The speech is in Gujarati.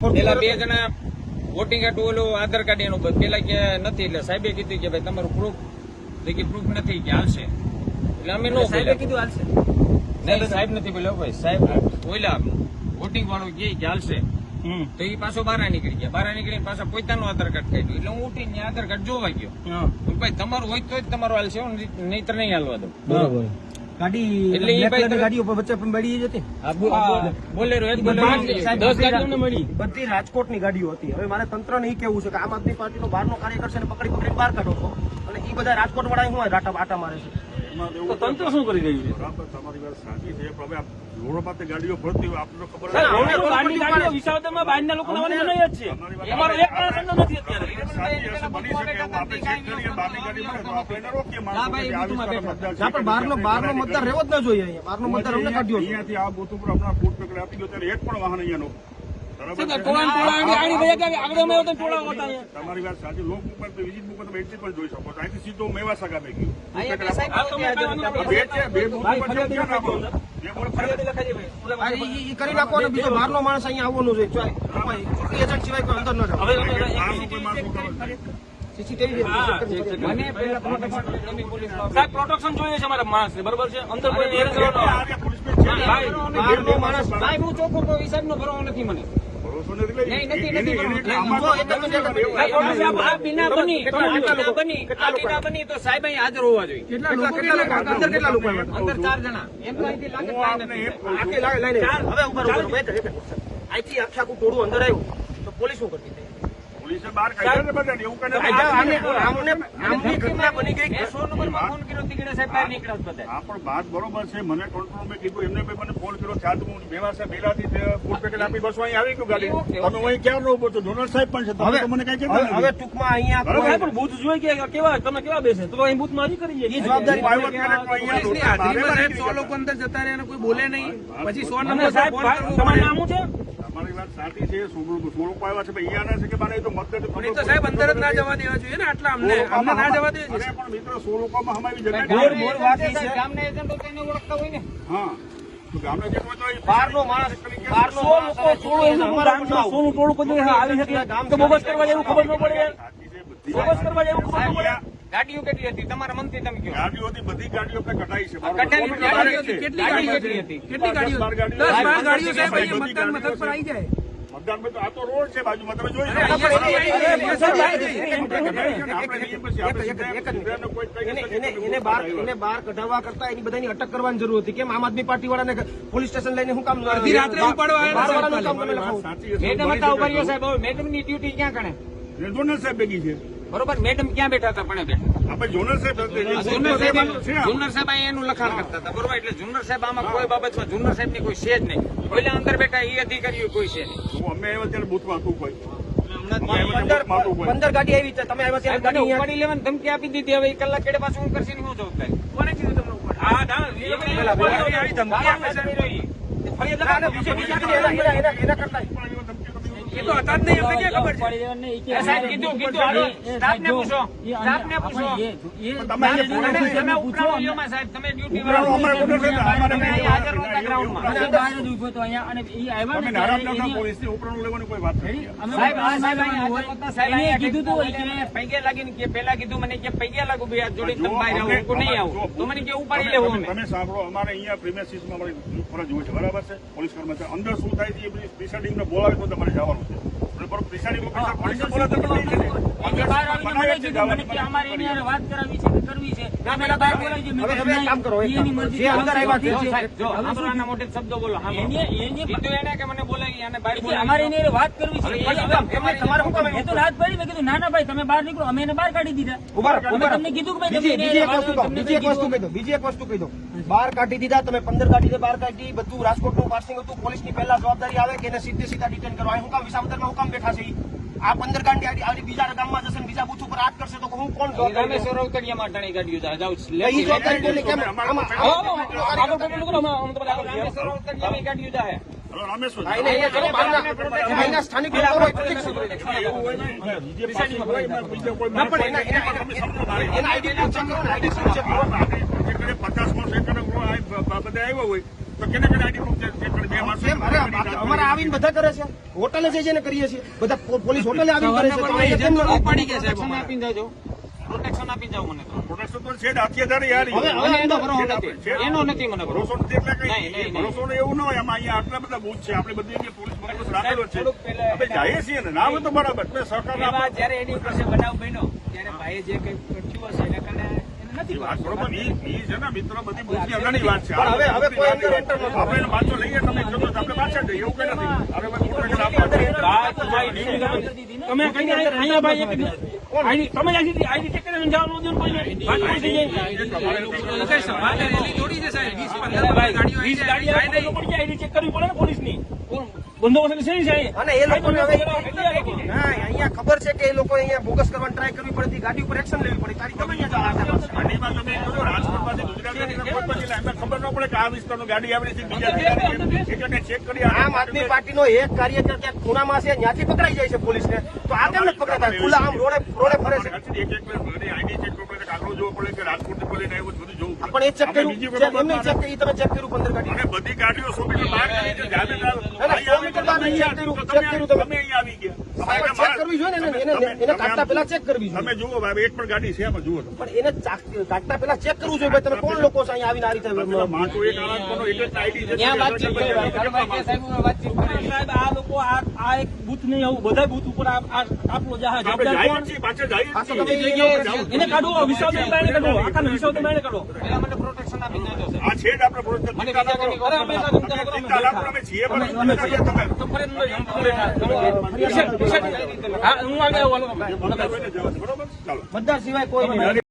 પેલા બે જણા વોટિંગ હાટું ઓલું આધાર કાર્ડ એનું પેલા કે નથી એટલે સાહેબે કીધું કે ભાઈ તમારું પ્રૂફ કે પ્રૂફ નથી કે હાલશે. એટલે અમે નો સાહેબે કીધું હાલશે? નહીં સાહેબ નથી બોલ્યો ભાઈ. સાહેબ બોલ્યા. વોટિંગ વાળો કે હાલશે. તો એ પાછો બહાર નીકળી ગયા. બહાર નીકળીને પાછા પોતાનું આધાર કાર્ડ કાઢ્યું. એટલે હું ઉઠીને આધાર કાર્ડ જોવા ગયો. ભાઈ તમારું હોય તો જ તમારું હાલશે નહીંતર નહીં હાલવા દઉં. બરોબર. ગાડી એટલે ઈ ભાઈ colour ની તો- ગાડીઓ પર વચ્ચે પણ બળી જ હતી. આ બો- આ બોલેરો એક બધી- મળી. રાજકોટની ગાડીઓ હતી. હવે મારે તંત્રને ઈ કેવું છે કે આમ આદમી પાર્ટીનો બહારનો કાર્યકર છે ને પકડી પકડીને બહાર કાઢો છો. અને એ બધા રાજકોટ વાળા આટા આટા મારે છે. તંત્ર શું કરી રહ્યું છે? બરાબર તમારી વાત સાચી છે પણ હવે રોડ પાસે ગાડીઓ ભરતી હોય આપણને ખબર ગાડીઓ વિસાવદરમાં બહારના લોકો લાવવાની મનાઈ જ છે. અમારો એક પણ નથી અત્યારે. સાચી બની શકે એવું આપણે ચેક કરીએ બહારની ગાડી મળે તો આપણે રોકીએ માણસો ના ભાઈ, કે આ બુથમાં વિસ્તારમાં મતદાર છે. ના પણ બહારનો બહારનો મતદાર રહેવો જ ન જોઈએ અહીંયા. બહારનો મતદાર અમને કાઢ્યો અહીંયાથી આ બુથ ઉપર આપણા ફૂટ પકડ આપી ગયો ત્યારે એક પણ વાહન અહીંયા ને તમારી વાત સાચી. લોક ઉપર વિઝિટ બુક તમે એટલી પણ જોઈ શકો છો. અહીંથી સીધો મેવા સગા બે સાહેબ મેં કરવાનું બે છે બે બુથ ભાઈ, ઉપર ફરિયાદી ક્યાં નાખો? લખાઈ બે બોર્ડ ફરિયાદી લખાઈ દે ભાઈ. આ ઈ- ઈ કરી નાખો બીજો બહારનો માણસ અહીંયા આવવાનો જોઈએ ચાય. ચૂંટણી એજન્ટ સિવાય કોઈ અંદર ન કોઈ સાહેબ પ્રોટેક્શન જોઈએ છે અમારા માણસ બરોબર છે? અંદર કોઈ છે. માણસ સાહેબ હું ચોખ્ખો હિસાબ નો ભરવો નથી મને. હાજર હોવા જોઈએ. કેટલા લોકો અંદર? અંદર ચાર જણા. અહીંથી. આખી આખે ટોળું આવ્યું તો પોલીસ શું કરતી? પોલીસે બહાર કાઢ્યા ને બધાને, એવું કાંઈ આમને- આમને- આમની ઘટના બની ગઈ. મેં નંબરમાં ફોન કર્યો તીકડે સાહેબ બહાર નીકળ્યા બધા. હા પણ વાત બરોબર છે. મને કંટ્રોલ મેં કીધું. એમને ભાઈ મને ફોન કર્યો ચાર હું મેવાસા બેલાથી તે ફૂડ પેકેટ આપી બસો અહીં આવી ગયું ગાડી. તમે અહીં ક્યાં નો ઊભો છો ડોનર સાહેબ પણ છે. તમે તો મને કઈ હવે કહેતા હવે ટૂંકમાં અહીંયા. સાહેબ પણ બુથ જોઈ કે કેવા તમે કેવા બેસે? તો અહીં બુથમાં મારી કરી ઈ જવાબદારી સાહેબ લોકો અંદર જતા રહે અને કોઈ બોલે નહીં. પછી સો નંબર સાહેબ તમારું નામ શું છે? તમારી વાત સાચી છે સોળ સોળ આવ્યા છે અહીંયા ના છે કે મારે તો મતદાર પણ તો સાહેબ અંદર જ ના જવા દેવા જોઈએ ને આટલા અમને. અમને ના જવા દેવા અરે પણ મિત્રો સો હમાવી જગ્યા બોર- બોર વાકી છે. ગામના એજન્ટો તો ઓળખતા હોય ને. હા. સોનું ટોળું આવી શકે તો બોગસ કરવા જેવું ખબર ન પડે. બોગસ કરવા જેવું ખબર ન પડે. ગાડીઓ કેટલી હતી? તમારા મંત્રી તમે કહો. ગાડીઓ હતી બધી ગાડીઓ કઢાઈ છે. કેટલી ગાડીઓ હતી? કેટલી ગાડીઓ દસ બાર ગાડીઓ. સાહેબ અહીંયા મતદાન મથક પર આવી જાય. મતદાન તો આ તો રોડ છે બાજુમાં તમે જોઈ ને, એને બહાર કઢાવવા કરતા એની બધાની અટક કરવાની જરૂર હતી. કેમ? આમ આદમી પાર્ટી વાળાને પોલીસ સ્ટેશન લઈને હું કામ અડધી રાત્રે ઉપાડવા. મેડમ હતા ઊભા સાહેબ. હવે મેડમની ડ્યુટી ક્યાં ગણે? જોનલ સાહેબ ભેગી છે. બરોબર? મેડમ ક્યાં બેઠા હતા? પણ બેઠા આપણે જોનલ સાહેબ એનું લખાણ કરતા હતા બરોબર? એટલે જુનર સાહેબ આમાં કોઈ બાબતમાં જુનર સાહેબની કોઈ છે જ નહીં. પેલા અંદર બેઠા એ અધિકારીઓ કોઈ છે નહીં. હું અમે આવ્યા ત્યારે બૂથમાં હતું કોઈ. હમણાં અમે આવ્યા પંદર ગાડી આવી છે. તમે આવ્યા ત્યારે ગાડી ઉપાડી લેવાની ધમકી આપી દીધી. હવે એ કલાક કેડે પાછું હું કરશે હું જવાબદારી? કોને કીધું તમને હા ના ધમકી. છે એના કરતા એ તો હતા જ નહીં અમને ક્યાં ખબર છે? સાહેબ કીધું કીધું હાલો સ્ટાફને પૂછો સ્ટાફને પૂછો. તમે અહીંયા તમે તમે ઉપરાણીઓમાં સાહેબ તમે ડ્યુટી ઉપરાણો અમારે વાળા કોને કહેતા? અમારે તમે અહીંયા હાજર નહોતા ગ્રાઉન્ડમાં. તમે નારાયણનાથના પોલીસની ઉપરાણું લેવાની કોઈ વાત નથી. સાહેબ આ સાહેબ અહીંયા હાજર નહોતા સાહેબ અહીંયા કીધું તું એને પૈગે લાગીને કે પેલા કીધું મને કે પૈગે લાગુ ભાઈ આ જોડી તમે બહાર આવો હું નહીં આવું. તો મને કે ઉપાડી લેવું તમે- સાંભળો અમારે અહીંયા પ્રીમિયસીસમાં અમારી ફરજ હોય છે બરાબર છે? પોલીસ કર્મચારી અંદર શું થાય છે એ બધી પ્રિસાઇડિંગને બોલાવે તો તમારે જવાનું. છે બરાબર પ્રિસાઇડિંગ ઓફિસર પોલીસને બોલાવે તો તમે નહીં છે જવાની અમારે એની વાત કરાવી છે. કરવી છે? એના કામ કરો કરો. જે અંદર આવ્યા છે જો મોટે શબ્દો બોલો કે મને બોલાવી અને બહાર અમારે એની વાત કરવી છે. હવે પછી એની હવે એમને તમારે શું કામ તો રાત પડી મેં કીધું ના ના ભાઈ તમે બહાર નીકળો. અમે એને બહાર કાઢી દીધા. ઊભા રહો, અમે ઊભા રહો. તમને કીધું કે ભાઈ બીજી એક વસ્તુ બીજી એક વસ્તુ કહી દો બીજી એક વસ્તુ કહી દો બહાર કાઢી દીધા તમે પંદર કાઢી બહાર કાઢી બધું રાજકોટનું પાર્સિંગ હતું પોલીસની પહેલા જવાબદારી આવે કે એને સીધે સીધા ડિટેન અહીં હું કામ વિસાવદરમાં હું કામ બેઠા છે? આ પંદર કાંડી બીજા ગામમાં જશે બીજા બુથ ઉપર હાથ કરશે તો હું કોણ જવાબદારી લઉં? રામેશ્વર અવતરિયામાં અટાણી ગાડીઓ જાય. સ્થાનિક ના, પણ માણસ એના- હોય. પચાસ એક બધા આવ્યા તો કેને કેને આઈડી પ્રૂફ અમારે આવીને બધા કરે છે હોટલે જઈ જઈને કરીએ છીએ બધા પોલીસ હોટલે આવીને કરે છે ઉપાડી ગયા છે આપીને જાજો પ્રોટેક્શન આપીને જાઓ મને તો. પ્રોટેક્શન તો છે જ, યાર. હવે હવે એનો એનો ભરોસો નથી. એનો નથી મને ભરોસો ભરોસો. નથી એટલે કઈ નહીં, નહીં, નહીં. ભરોસો એવું ન હોય. આમાં અહીંયા આટલા બધા બૂથ છે. આપણે બધી જગ્યાએ પોલીસ બંદોબસ્ત રાખેલો છે. આપણે જઈએ છીએ ને. ના તો બરાબર. મેં સહકાર જયારે એની ઉપર બનાવ બન્યો ત્યારે ભાઈએ જે કઈ હશે એના કારણે કર્યું. બરોબર. ઈ ઈ છે ને મિત્રો બધી બુદ્ધિ અગાડી વાત છે. પણ હવે હવે કોઈ અંદર enter ન થાય. આપણે એને પાછો લઈએ તમે કઈ અહીંયા ભાઈ તમે આઈડી ચેક કરીને જવાનું દો ને કઈ આઈડી ચેક કરવી પડે ને પોલીસની? બંદોબસ્ત છે અહીંયા? અને એ ના અહીંયા ખબર છે કે એ લોકો અહીંયા બોગસ કરવાની ટ્રાય કરવી પડતી ગાડી ઉપર એક્શન લેવી પડી. તારી તમે અહીંયા રાજકોટ પાસે ગાડીમાં ખબર ન પડે કે આ વિસ્તારનો ગાડી આવેલી છે બીજા એટલે ચેક કરી આમ આદમી પાર્ટીનો એક કાર્યકર ક્યાંક ખૂણામાં છે ત્યાંથી પકડાઈ જાય છે પોલીસને. તો આ કેમ નથી પકડાતા? ખુલ્લા આમ રોડે રોડે ફરે છે. એક એક આઈડી ચેક કરવું કાગળો જોવો પડે કે રાજકોટથી બોલીને આવ્યું બધું જોવું પણ એ ચેક કર્યું બીજી ચેક- કોઈ એમને ચેક કરી. તમે ચેક કર્યું પંદર ગાડી? અને બધી ગાડીઓ સો મીટર બહાર કરી છે જાતે જ આવે. ના, ના, સો મીટર બહાર ચેક કર્યું, ચેક કર્યું તમે. તમે આવી ગયા. ચેક કરવી જોઈએ ને એને- કાઢતા પહેલા ચેક કરવી જોઈએ. તમે જુઓ ભાઈ એક પણ ગાડી છે એમાં જુઓ તમે. પણ એને કાઢતા પહેલા ચેક કરવું જોઈએ ભાઈ તમે કોણ લોકો છો અહીંયા આવીને આ રીતે પેલા એક આળા એક જ આઈડી છે. ત્યાં વાતચીત કરી? સાહેબ કરી આ લોકો આ આ એક બૂથ નહીં આવું બધા બૂથ ઉપર આપણો જહાજ. એને કાઢો વિશ્વાસ બાયણે કાઢો આખા વિશ્વાસ બાયણે કાઢો. પેલા મને પ્રોટેક્શન આપીને જાજો આ છે આપણે પ્રોજેક્ટ મને બીજા કઈ અરે અમે ચિંતા ના કરો, અમે છીએ પણ તમે. તો ફરી હા હું આગળ આવું હાલો. બધા કોઈને જવા દો, બરોબર ચાલો બધા સિવાય કોઈ નહીં